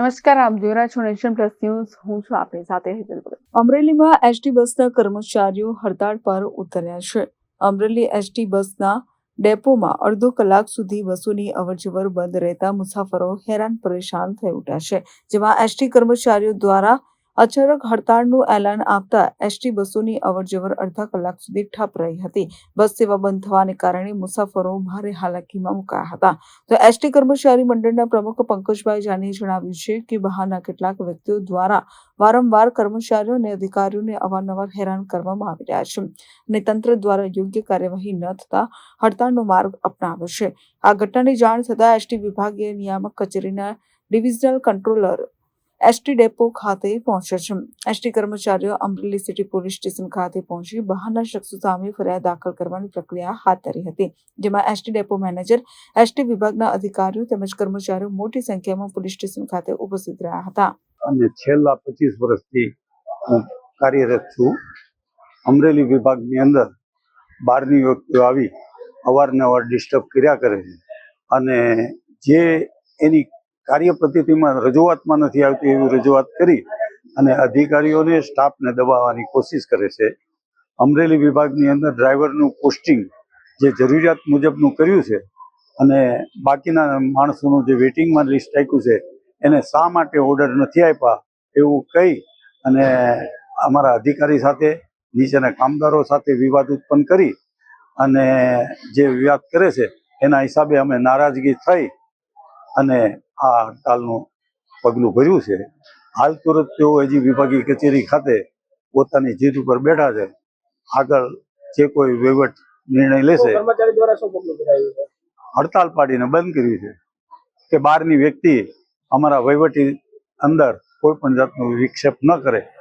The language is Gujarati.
નમસ્કાર, આપ જોઈ રહ્યા છો નેશન પ્લસ ન્યૂઝ. હું છું આપની સાથે હેતલ ભગત. અમરેલીમાં એસટી બસના કર્મચારીઓ હડતાળ પર ઉતર્યા છે. અમરેલી એસટી બસના ડેપોમાં અડધો કલાક સુધી બસોની અવરજવર બંધ રહેતા મુસાફરો હેરાન પરેશાન થઈ ઉઠ્યા છે. જેમાં એસટી કર્મચારીઓ દ્વારા અચાનક હડતાળનું એલાન આપતા એસટી બસોની અવરજવર અડધા કલાક સુધી ઠપ રહી હતી. બસ સેવા બંધ થવાને કારણે મુસાફરો ભારે હાલાકીમાં મુકાયા હતા. તો એસટી કર્મચારી મંડળના પ્રમુખ પંકજભાઈ જાનીએ જણાવ્યું છે કે બહારના કેટલાક વ્યક્તિઓ દ્વારા વારંવાર કર્મચારીઓ અને અધિકારીઓને અવારનવાર હેરાન કરવામાં આવી રહ્યા છે અને તંત્ર દ્વારા યોગ્ય કાર્યવાહી ન થતા હડતાળનો માર્ગ અપનાવ્યો છે. આ ઘટનાની જાણ થતાં એસટી વિભાગીય નિયામક કચેરીના ડિવિઝનલ કંટ્રોલર એસટી ડેપો ખાતે પહોંચ્યા છે. એસટી કર્મચારીઓ અમરેલી સિટી પોલીસ સ્ટેશન ખાતે પહોંચી બહારના શખ્સો સામે ફરિયાદ દાખલ કરવાની પ્રક્રિયા હાથ ધરી હતી, જેમાં એસટી ડેપો મેનેજર એસટી વિભાગના અધિકારીઓ તેમજ કર્મચારીઓ મોટી સંખ્યામાં પોલીસ સ્ટેશન ખાતે ઉપસ્થિત રહ્યા હતા. અને છેલ્લા પચીસ વર્ષથી હું કાર્યરત છું. અમરેલી વિભાગની અંદર બહારની વ્યક્તિઓ આવી અવારનવાર ડિસ્ટર્બ કર્યા કરે છે. અને જે એની કાર્ય પદ્ધતિમાં રજૂઆતમાં નથી આવતી એવી રજૂઆત કરી અને અધિકારીઓને, સ્ટાફને દબાવવાની કોશિશ કરે છે. અમરેલી વિભાગની અંદર ડ્રાઈવરનું પોસ્ટિંગ જે જરૂરિયાત મુજબનું કર્યું છે અને બાકીના માણસોનું જે વેટિંગમાં લિસ્ટ આપ્યું છે, એને શા માટે ઓર્ડર નથી આપ્યા એવું કહી અને અમારા અધિકારી સાથે, નીચેના કામદારો સાથે વિવાદ ઉત્પન્ન કરી અને જે વિવાદ કરે છે, એના હિસાબે અમે નારાજગી થઈ અને આ હડતાલનું પગલું ભર્યું છે. હાલ તુરત તેઓ હજી વિભાગીય કચેરી ખાતે પોતાની જીત ઉપર બેઠા છે. આગળ જે કોઈ વહીવટ નિર્ણય લેશે હડતાલ પાડીને બંધ કરી છે. કે બહારની વ્યક્તિ અમારા વહીવટી અંદર કોઈ પણ જાતનો વિક્ષેપ ન કરે.